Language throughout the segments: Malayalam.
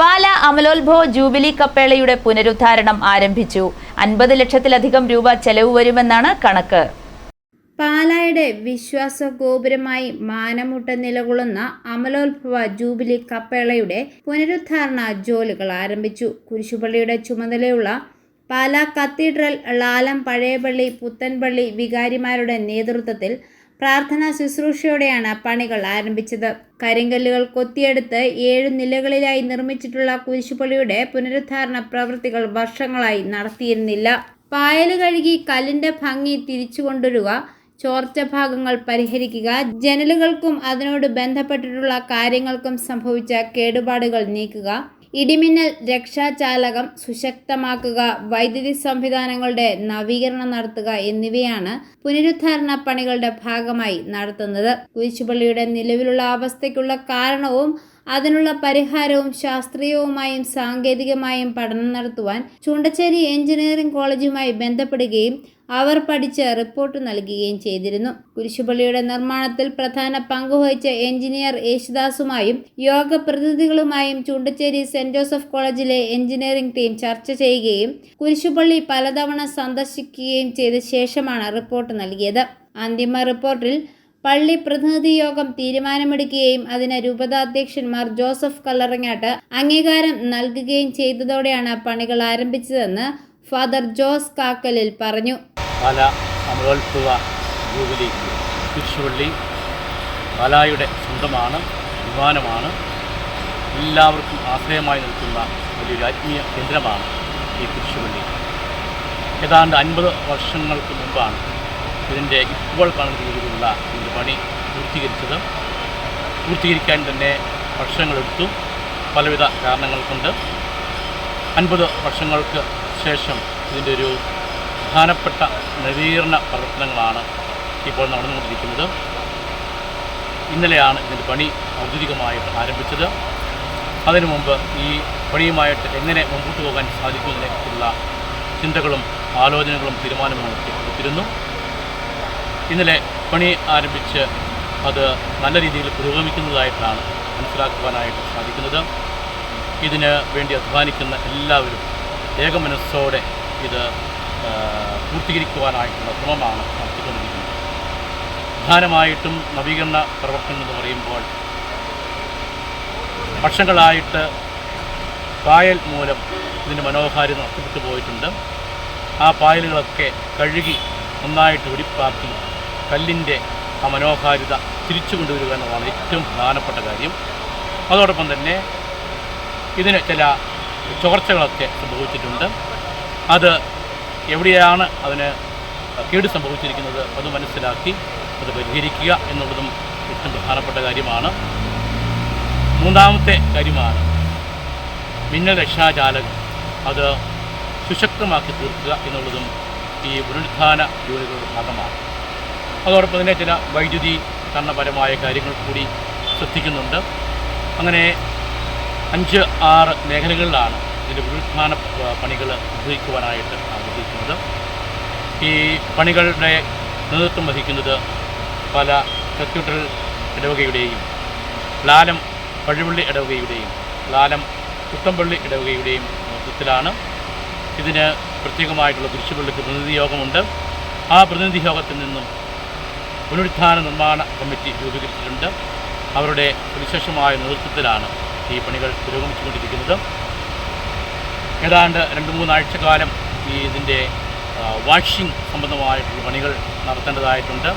പാല അമലോത്ഭവ ജൂബിലി കപ്പേളയുടെ പുനരുദ്ധാരണം ആരംഭിച്ചു. അൻപത് ലക്ഷത്തിലധികം രൂപ ചെലവ് വരുമെന്നാണ് കണക്ക്. പാലായുടെ വിശ്വാസ ഗോപുരമായി മാനമുട്ട നിലകൊള്ളുന്ന അമലോത്ഭവ ജൂബിലി കപ്പേളയുടെ പുനരുദ്ധാരണ ജോലികൾ ആരംഭിച്ചു. കുരിശുപള്ളിയുടെ ചുമതലയുള്ള പാലാ കത്തീഡ്രൽ ലാലം പഴയപള്ളി പുത്തൻപള്ളി വികാരിമാരുടെ നേതൃത്വത്തിൽ പ്രാർത്ഥനാ ശുശ്രൂഷയോടെയാണ് പണികൾ ആരംഭിച്ചത്. കരിങ്കല്ലുകൾ കൊത്തിയെടുത്ത് ഏഴ് നിലകളിലായി നിർമ്മിച്ചിട്ടുള്ള കുരിശുപള്ളിയുടെ പുനരുദ്ധാരണ പ്രവൃത്തികൾ വർഷങ്ങളായി നടത്തിയിരുന്നില്ല. പായൽ കഴുകി കല്ലിന്റെ ഭംഗി തിരിച്ചു കൊണ്ടുവരിക ചോർച്ച ഭാഗങ്ങൾ പരിഹരിക്കുക ജനലുകൾക്കും അതിനോട് ബന്ധപ്പെട്ടിട്ടുള്ള കാര്യങ്ങൾക്കും സംഭവിച്ച കേടുപാടുകൾ നീക്കുക ഇടിമിന്നൽ രക്ഷാചാലകം സുശക്തമാക്കുക വൈദ്യുതി സംവിധാനങ്ങളുടെ നവീകരണം നടത്തുക എന്നിവയാണ് പുനരുദ്ധാരണ പണികളുടെ ഭാഗമായി നടത്തുന്നത്. കുരിശുപള്ളിയുടെ നിലവിലുള്ള അവസ്ഥയ്ക്കുള്ള കാരണവും അതിനുള്ള പരിഹാരവും ശാസ്ത്രീയവുമായും സാങ്കേതികമായും പഠനം നടത്തുവാൻ ചൂണ്ടച്ചേരി എഞ്ചിനീയറിംഗ് കോളേജുമായി ബന്ധപ്പെടുകയും അവർ പഠിച്ച് റിപ്പോർട്ട് നൽകുകയും ചെയ്തിരുന്നു. കുരിശുപള്ളിയുടെ നിർമ്മാണത്തിൽ പ്രധാന പങ്കുവഹിച്ച എഞ്ചിനീയർ യേശുദാസുമായും യോഗ പ്രതിനിധികളുമായും ചൂണ്ടച്ചേരി സെന്റ് ജോസഫ് കോളേജിലെ എഞ്ചിനീയറിംഗ് ടീം ചർച്ച ചെയ്യുകയും കുരിശുപള്ളി പലതവണ സന്ദർശിക്കുകയും ചെയ്ത ശേഷമാണ് റിപ്പോർട്ട് നൽകിയത്. അന്തിമ റിപ്പോർട്ടിൽ പള്ളി പ്രതിനിധി യോഗം തീരുമാനമെടുക്കുകയും അതിന് രൂപതാധ്യക്ഷന്മാർ ജോസഫ് കല്ലറങ്ങാട്ട് അംഗീകാരം നൽകുകയും ചെയ്തതോടെയാണ് പണികൾ ആരംഭിച്ചതെന്ന് ഫാദർ ജോസ് കാക്കലിൽ പറഞ്ഞു. പാല അമലോത്സവ ജൂബിലി തിരിച്ചുപള്ളി പാലായുടെ സ്വന്തമാണ് വിമാനമാണ്. എല്ലാവർക്കും ആശ്രയമായി നിൽക്കുന്ന വലിയൊരു ആത്മീയ കേന്ദ്രമാണ് ഈ തിരിച്ചുപള്ളി ഏതാണ്ട് അൻപത് വർഷങ്ങൾക്ക് മുമ്പാണ് ഇതിന്റെ ഇപ്പോൾ കാണുന്ന രീതിയിലുള്ള ഇതിന്റെ പണി പൂർത്തീകരിച്ചത്. പൂർത്തീകരിക്കാൻ തന്നെ വർഷങ്ങളെടുത്തു. പലവിധ കാരണങ്ങൾ കൊണ്ട് അൻപത് വർഷങ്ങൾക്ക് ശേഷം ഇതിന്റെ ഒരു പ്രധാനപ്പെട്ട നവീകരണ പ്രവർത്തനങ്ങളാണ് ഇപ്പോൾ നടന്നുകൊണ്ടിരിക്കുന്നത്. ഇന്നലെയാണ് ഇതിന്റെ പണി ഔദ്യോഗികമായിട്ട് ആരംഭിച്ചത്. അതിനു മുമ്പ് ഈ പണിയുമായിട്ട് എങ്ങനെ മുമ്പോട്ട് പോകാൻ സാധിക്കുന്നതിനെക്കുറിച്ചുള്ള ചിന്തകളും ആലോചനകളും തീരുമാനങ്ങളും എടുത്തിരുന്നു. ഇന്നലെ പണി ആരംഭിച്ച് അത് നല്ല രീതിയിൽ പുരോഗമിക്കുന്നതായിട്ടാണ് മനസ്സിലാക്കുവാനായിട്ട് സാധിക്കുന്നത്. ഇതിന് വേണ്ടി അധ്വാനിക്കുന്ന എല്ലാവരും ഏകമനസ്സോടെ ഇത് പൂർത്തീകരിക്കുവാനായിട്ടുള്ള ശ്രമമാണ് നടത്തിക്കൊണ്ടിരിക്കുന്നത്. പ്രധാനമായിട്ടും നവീകരണ പ്രവർത്തനം എന്ന് പറയുമ്പോൾ വർഷങ്ങളായിട്ട് പായൽ മൂലം ഇതിന്റെ മനോഹാരിത നഷ്ടപ്പെട്ടു പോയിട്ടുണ്ട്. ആ പായലുകളൊക്കെ കഴുകി നന്നായിട്ട് വെടിപ്പാക്കി കല്ലിന്റെ ആ മനോഹാരിത തിരിച്ചു കൊണ്ടുവരിക എന്നതാണ് ഏറ്റവും പ്രധാനപ്പെട്ട കാര്യം. അതോടൊപ്പം തന്നെ ഇതിന് ചില ചോർച്ചകളൊക്കെ സംഭവിച്ചിട്ടുണ്ട്. അത് എവിടെയാണ് അതിന് കേട് സംഭവിച്ചിരിക്കുന്നത് അത് മനസ്സിലാക്കി അത് പരിഹരിക്കുക എന്നുള്ളതും ഏറ്റവും പ്രധാനപ്പെട്ട കാര്യമാണ്. മൂന്നാമത്തെ കാര്യമാണ് മിന്നൽ രക്ഷാചാലകം അത് സുശക്തമാക്കി തീർക്കുക എന്നുള്ളതും ഈ പുനരുദ്ധാന ജോലികളുടെ ഭാഗമാണ്. അതോടൊപ്പം തന്നെ ചില വൈദ്യുതി കരണപരമായ കാര്യങ്ങൾ കൂടി ശ്രദ്ധിക്കുന്നുണ്ട്. അങ്ങനെ അഞ്ച് ആറ് മേഖലകളിലാണ് ഇതിന്റെ പുനരുദ്ധാന പണികൾ നിർവഹിക്കുവാനായിട്ട് ആഗ്രഹിക്കുന്നത് ഈ പണികളുടെ നേതൃത്വം വഹിക്കുന്നത് പല കത്തീഡ്രൽ ഇടവകയുടെയും ലാലം പഴുവള്ളി ഇടവകയുടെയും ലാലം കുട്ടമ്പള്ളി ഇടവകയുടെയും നേതൃത്വത്തിലാണ്. ഇതിന് പ്രത്യേകമായിട്ടുള്ള കുരിശുപള്ളിക്ക് പ്രതിനിധി യോഗമുണ്ട്. ആ പ്രതിനിധി യോഗത്തിൽ നിന്നും പുനരുദ്ധാന നിർമ്മാണ കമ്മിറ്റി രൂപീകരിച്ചിട്ടുണ്ട്. അവരുടെ വിശേഷമായ നേതൃത്വത്തിലാണ് ഈ പണികൾ പുരോഗമിച്ചുകൊണ്ടിരിക്കുന്നത്. ഏതാണ്ട് രണ്ട് മൂന്നാഴ്ചക്കാലം ഈ ഇതിന്റെ വാഷിംഗ് സംബന്ധമായിട്ടുള്ള പണികൾ നടത്തേണ്ടതായിട്ടുണ്ട്.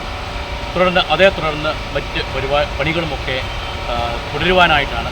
തുടർന്ന് അതേ തുടർന്ന് മറ്റ് പരിപാ പണികളുമൊക്കെ തുടരുവാനായിട്ടാണ്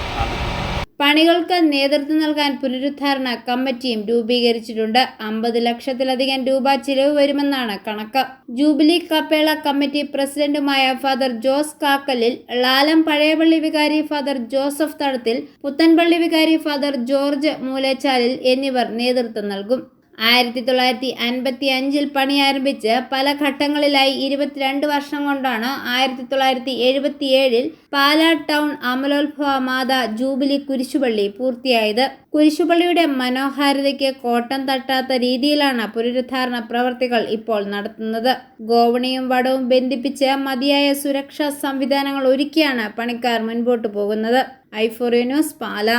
പണികൾക്ക് നേതൃത്വം നൽകാൻ പുനരുദ്ധാരണ കമ്മിറ്റിയും രൂപീകരിച്ചിട്ടുണ്ട്. അമ്പത് ലക്ഷത്തിലധികം രൂപ ചിലവ് വരുമെന്നാണ് കണക്ക്. ജൂബിലി കപ്പേള കമ്മിറ്റി പ്രസിഡന്റുമായ ഫാദർ ജോസ് കാക്കലിൽ ലാലം പഴയപള്ളി വികാരി ഫാദർ ജോസഫ് തടത്തിൽ പുത്തൻപള്ളി വികാരി ഫാദർ ജോർജ് മൂലേച്ചാലിൽ എന്നിവർ നേതൃത്വം നൽകും. ആയിരത്തി തൊള്ളായിരത്തി അൻപത്തി അഞ്ചിൽ പണി ആരംഭിച്ച് പല ഘട്ടങ്ങളിലായി ഇരുപത്തിരണ്ട് വർഷം കൊണ്ടാണ് ആയിരത്തി തൊള്ളായിരത്തി എഴുപത്തിയേഴിൽ പാലാ ടൗൺ അമലോത്ഭവ മാത ജൂബിലി കുരിശുപള്ളി പൂർത്തിയായത്. കുരിശുപള്ളിയുടെ മനോഹാരിതയ്ക്ക് കോട്ടം തട്ടാത്ത രീതിയിലാണ് പുനരുദ്ധാരണ പ്രവർത്തികൾ ഇപ്പോൾ നടത്തുന്നത്. ഗോവണിയും വടവും ബന്ധിപ്പിച്ച് മതിയായ സുരക്ഷാ സംവിധാനങ്ങൾ ഒരുക്കിയാണ് പണിക്കാർ മുൻപോട്ട് പോകുന്നത്. Euphoria news Pala.